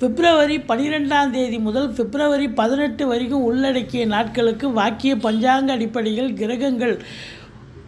பிப்ரவரி பனிரெண்டாம் தேதி முதல் பிப்ரவரி பதினெட்டு வரைக்கும் உள்ளடக்கிய நாட்களுக்கு வாக்கிய பஞ்சாங்க அடிப்படையில் கிரகங்கள்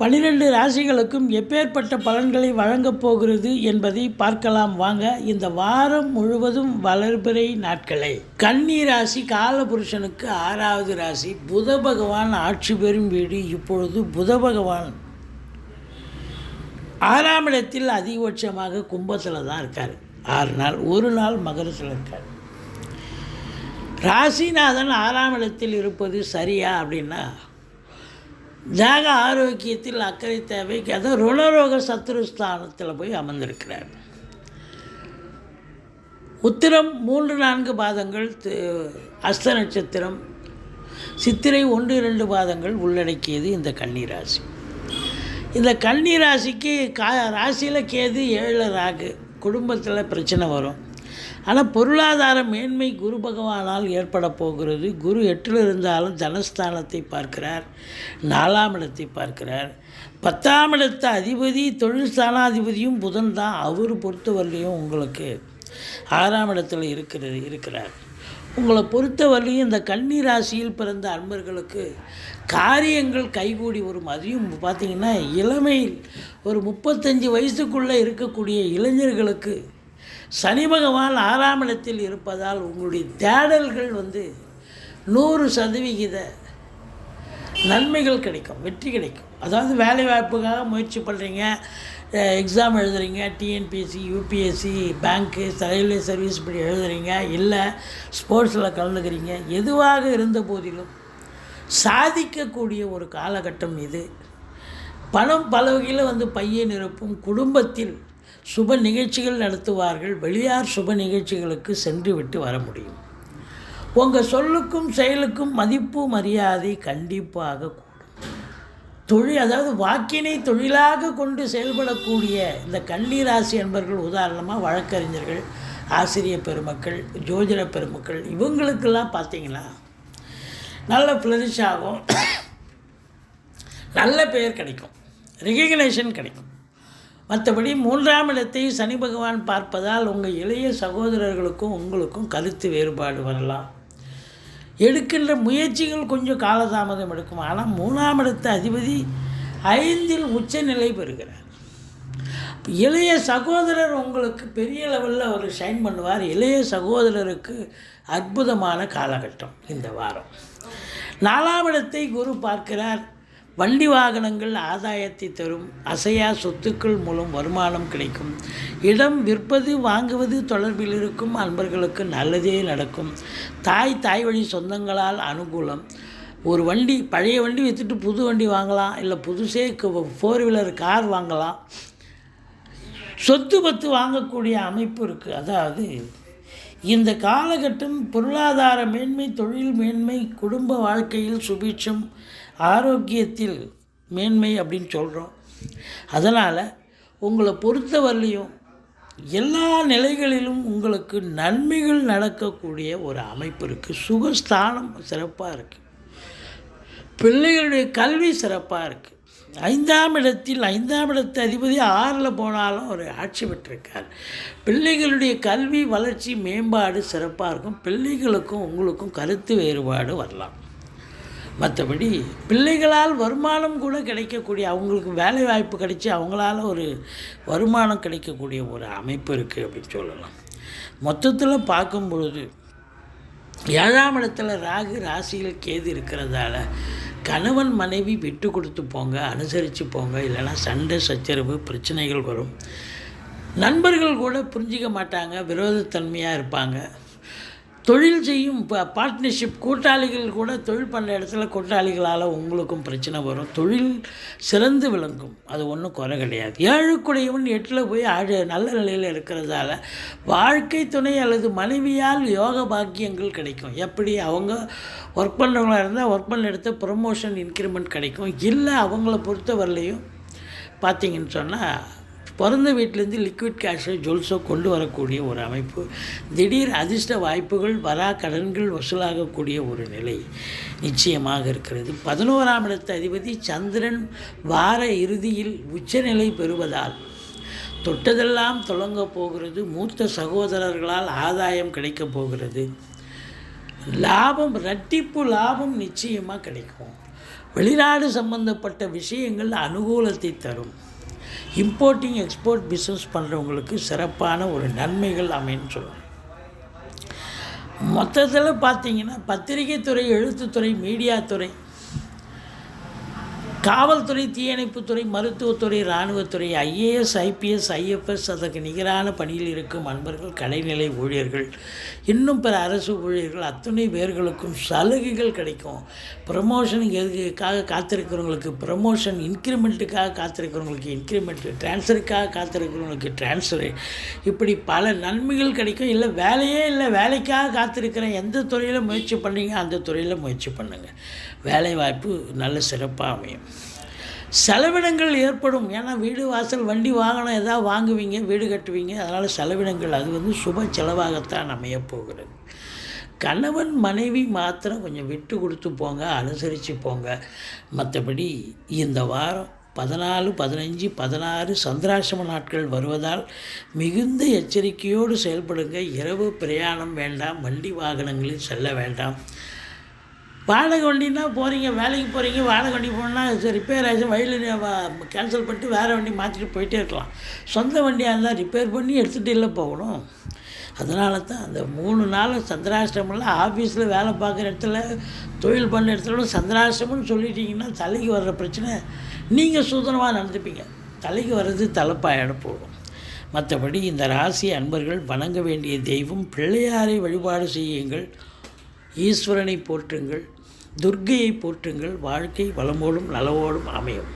பன்னிரெண்டு ராசிகளுக்கும் எப்பேற்பட்ட பலன்களை வழங்கப் போகிறது என்பதை பார்க்கலாம். வாங்க இந்த வாரம் முழுவதும் வளர்பிறை நாட்களை. கன்னி ராசி காலபுருஷனுக்கு ஆறாவது ராசி. புத பகவான் ஆட்சி பெறும் வீடு. இப்பொழுது புத பகவான் ஆறாம் இடத்தில் அதிகபட்சமாக கும்பத்தில் தான் இருக்கார். ஆறு நாள் ஒரு நாள் மகர இருக்கார் ராசிநாதன் ஆறாம் இடத்தில் இருப்பது சரியா அப்படின்னா ஜாக ஆரோக்கியத்தில் அக்கறை தேவை. அதான் ருணரோக சத்துருஸ்தானத்தில் போய் அமர்ந்திருக்கிறார். உத்திரம் மூன்று நான்கு பாதங்கள் அஸ்த நட்சத்திரம். சித்திரை ஒன்று இரண்டு பாதங்கள் உள்ளடக்கியது இந்த கன்னி ராசி இந்த கன்னி ராசிக்கு கா ராசியில் கேது ஏழு ராகு. குடும்பத்தில் பிரச்சனை வரும். ஆனால் பொருளாதார மேன்மை குரு பகவானால் ஏற்பட போகிறது. குரு எட்டில் இருந்தாலும் தனஸ்தானத்தை பார்க்கிறார். நாலாம் இடத்தை பார்க்கிறார். பத்தாம் இடத்த அதிபதி தொழில் ஸ்தானாதிபதியும் புதன் தான். அவர் பொறுத்தவரையிலையும் உங்களுக்கு ஆறாம் இடத்துல இருக்கிறது இருக்கிறார். உங்களை பொறுத்தவரையிலையும் இந்த கன்னி ராசியில் பிறந்த அன்பர்களுக்கு காரியங்கள் கைகூடி வரும் அதையும் பார்த்தீங்கன்னா இளமையில் ஒரு முப்பத்தஞ்சு வயசுக்குள்ளே இருக்கக்கூடிய இளைஞர்களுக்கு சனி பகவான் ஆறாம் இடத்தில் இருப்பதால் உங்களுடைய தேடல்கள் வந்து நூறு சதவிகித நன்மைகள் கிடைக்கும் வெற்றி கிடைக்கும். அதாவது வேலை வாய்ப்புக்காக முயற்சி பண்ணுறீங்க எக்ஸாம் எழுதுறீங்க TNPSC UPSC bank railway service இப்படி எழுதுறீங்க இல்லை ஸ்போர்ட்ஸில் கலந்துக்கிறீங்க எதுவாக இருந்த போதிலும் சாதிக்கக்கூடிய ஒரு காலகட்டம் இது. பணம் பல வகையில் வந்து பையை நிரப்பும் குடும்பத்தில் சுப நிகழ்ச்சிகள் நடத்துவார்கள் வெளியார் சுப நிகழ்ச்சிகளுக்கு சென்று விட்டு வர முடியும். உங்கள் சொல்லுக்கும் செயலுக்கும் மதிப்பு மரியாதை கண்டிப்பாக கூடும். தொழில் அதாவது வாக்கினை தொழிலாக கொண்டு செயல்படக்கூடிய இந்த கன்னி ராசி என்பர்கள் உதாரணமாக வழக்கறிஞர்கள் ஆசிரியர் பெருமக்கள் ஜோதிட பெருமக்கள் இவங்களுக்கெல்லாம் பார்த்தீங்கன்னா நல்ல ஃப்ளரிஷ் ஆகும் நல்ல பெயர் கிடைக்கும். ரெகக்னேஷன் கிடைக்கும். மற்றபடி மூன்றாம் இடத்தை சனி பகவான் பார்ப்பதால் உங்கள் இளைய சகோதரர்களுக்கும் உங்களுக்கும் கருத்து வேறுபாடு வரலாம். எடுக்கின்ற முயற்சிகள் கொஞ்சம் காலதாமதம் எடுக்கும். ஆனால் மூணாம் இடத்த அதிபதி ஐந்தில் உச்சநிலை பெறுகிறார். இளைய சகோதரர் உங்களுக்கு பெரிய லெவலில் ஒரு ஷைன் பண்ணுவார். இளைய சகோதரருக்கு அற்புதமான காலகட்டம் இந்த வாரம். நாலாம் இடத்தை குரு பார்க்கிறார். வண்டி வாகனங்கள் ஆதாயத்தை தரும் அசையா சொத்துக்கள் மூலம் வருமானம் கிடைக்கும். இடம் விற்பது வாங்குவது தொடர்பில் இருக்கும் அன்பர்களுக்கு நல்லதே நடக்கும். தாய் தாய் வழி சொந்தங்களால் அனுகூலம். ஒரு வண்டி பழைய வண்டி விற்றுட்டு புது வண்டி வாங்கலாம் இல்லை புதுசே ஃபோர் வீலர் கார் வாங்கலாம். சொத்து பத்து வாங்கக்கூடிய அமைப்பு இருக்குது அதாவது இந்த காலகட்டம் பொருளாதார மேன்மை தொழில் மேன்மை குடும்ப வாழ்க்கையில் சுபீட்சம் ஆரோக்கியத்தில் மேன்மை அப்படின்னு சொல்கிறோம் அதனால் உங்களை பொறுத்தவரையிலையும் எல்லா நிலைகளிலும் உங்களுக்கு நன்மைகள் நடக்கக்கூடிய ஒரு அமைப்பு இருக்குது சுகஸ்தானம் சிறப்பாக இருக்குது பிள்ளைகளுடைய கல்வி சிறப்பாக இருக்குது ஐந்தாம் இடத்தில் ஐந்தாம் இடத்து அதிபதி ஆறில் போனாலும் அவர் ஆட்சி பெற்றிருக்கார். பிள்ளைகளுடைய கல்வி வளர்ச்சி மேம்பாடு சிறப்பாக இருக்கும். பிள்ளைகளுக்கும் உங்களுக்கும் கருத்து வேறுபாடு வரலாம். மற்றபடி பிள்ளைகளால் வருமானம் கூட கிடைக்கக்கூடிய அவங்களுக்கு வேலை வாய்ப்பு கிடைச்சி அவங்களால ஒரு வருமானம் கிடைக்கக்கூடிய ஒரு அமைப்பு இருக்குது அப்படின்னு சொல்லலாம். மொத்தத்தில் பார்க்கும் பொழுது ஏழாம் இடத்துல ராகு ராசியில் கேது இருக்கிறதால கணவன் மனைவி விட்டு கொடுத்து போங்க அனுசரித்து போங்க இல்லைன்னா சண்டை சச்சரவு பிரச்சனைகள் வரும். நண்பர்கள் கூட புரிஞ்சிக்க மாட்டாங்க விரோதத்தன்மையாக இருப்பாங்க. தொழில் செய்யும் இப்போ பார்ட்னர்ஷிப் கூட்டாளிகள் கூட தொழில் பண்ணுற இடத்துல கூட்டாளிகளால் உங்களுக்கும் பிரச்சனை வரும். தொழில் சிறந்து விளங்கும். அது ஒன்றும் குறை கிடையாது. ஏழுக்குடையவன் எட்டில் போய் ஆழ நல்ல நிலையில் இருக்கிறதால வாழ்க்கை துணை அல்லது மனைவியால் யோக பாக்கியங்கள் கிடைக்கும். எப்படி? அவங்க ஒர்க் பண்ணுறவங்களாக இருந்தால் ஒர்க் பண்ண இடத்த ப்ரொமோஷன் இன்க்ரிமெண்ட் கிடைக்கும். இல்லை அவங்கள பொறுத்தவரையிலையும் பார்த்தீங்கன்னு சொன்னால் பிறந்த வீட்டிலேருந்து லிக்விட் கேஷோ ஜுவல்ஸோ கொண்டு வரக்கூடிய ஒரு அமைப்பு திடீர் அதிர்ஷ்ட வாய்ப்புகள் வரா கடன்கள் வசூலாகக்கூடிய ஒரு நிலை நிச்சயமாக இருக்கிறது. பதினோராம் இடத்த அதிபதி சந்திரன் வார இறுதியில் உச்சநிலை பெறுவதால் தொட்டதெல்லாம் தொடங்க போகிறது. மூத்த சகோதரர்களால் ஆதாயம் கிடைக்கப் போகிறது. லாபம் ரட்டிப்பு லாபம் நிச்சயமாக கிடைக்கும். வெளிநாடு சம்பந்தப்பட்ட விஷயங்கள் அனுகூலத்தை தரும். இம்போர்ட்டிங் எக்ஸ்போர்ட் பிஸ்னஸ் பண்ணுறவங்களுக்கு சிறப்பான ஒரு நன்மைகள் அமைன்னு சொல்லுவாங்க மொத்தத்தில் பார்த்தீங்கன்னா பத்திரிகை துறை எழுத்துத்துறை மீடியா துறை காவல்துறை தீயணைப்புத்துறை மருத்துவத்துறை இராணுவத்துறை ஐஏஎஸ் ஐபிஎஸ் ஐஎஃப்எஸ் அதற்கு நிகரான பணியில் இருக்கும் அன்பர்கள் கடைநிலை ஊழியர்கள் இன்னும் பிற அரசு ஊழியர்கள் அத்தனை பேர்களுக்கும் சலுகைகள் கிடைக்கும். ப்ரமோஷன் எதுக்காக காத்திருக்கிறவங்களுக்கு ப்ரமோஷன் இன்க்ரிமெண்ட்டுக்காக காத்திருக்கிறவங்களுக்கு இன்க்ரிமெண்ட்டு ட்ரான்ஸ்ஃபருக்காக காத்திருக்கிறவங்களுக்கு ட்ரான்ஸ்ஃபரு இப்படி பல நன்மைகள் கிடைக்கும். இல்லை வேலையே இல்லை வேலைக்காக காத்திருக்கிறேன் எந்த துறையில் முயற்சி பண்ணுறீங்க அந்த துறையில் முயற்சி பண்ணுங்கள் வேலைவாய்ப்பு நல்ல சிறப்பாக அமையும். செலவினங்கள் ஏற்படும். ஏன்னா வீடு வாசல் வண்டி வாகனம் எதாவது வாங்குவீங்க வீடு கட்டுவீங்க அதனால் செலவினங்கள் அது வந்து சுப செலவாகத்தான் அமையப் போகிறது கணவன் மனைவி மாத்திரம் கொஞ்சம் விட்டு கொடுத்து போங்க அனுசரித்து போங்க. மற்றபடி இந்த வாரம் பதினாலு பதினஞ்சு பதினாறு சந்திராசிரம நாட்கள் வருவதால் மிகுந்த எச்சரிக்கையோடு செயல்படுங்க. இரவு பிரயாணம் வேண்டாம் வண்டி வாகனங்களில் செல்ல வேண்டாம். வாடகை வண்டின்னா போகிறீங்க வேலைக்கு போகிறீங்க வாடகை வண்டி போனால் ரிப்பேர் ஆகிடுச்சு வயலில் கேன்சல் பண்ணிட்டு வேறு வண்டி மாற்றிட்டு போயிட்டே இருக்கலாம். சொந்த வண்டியாக இருந்தால் ரிப்பேர் பண்ணி எடுத்துகிட்டு இல்லை போகணும். அதனால தான் அந்த மூணு நாள் சந்திராஷ்டமில் ஆஃபீஸில் வேலை பார்க்குற இடத்துல தொழில் பண்ணுற இடத்துல சந்திராஷ்டமம்னு சொல்லிட்டீங்கன்னா தலைக்கு வர்ற பிரச்சனை நீங்கள் சுதந்திரமாக நடந்துப்பீங்க. தலைக்கு வர்றது தலைப்பாயிட போகும் மற்றபடி இந்த ராசி அன்பர்கள் வணங்க வேண்டிய தெய்வம் பிள்ளையாரை வழிபாடு செய்யுங்கள். ஈஸ்வரனை போற்றுங்கள் துர்க்கையை போற்றுங்கள் வாழ்க்கை வளமோடும் நலவோடும் அமையும்.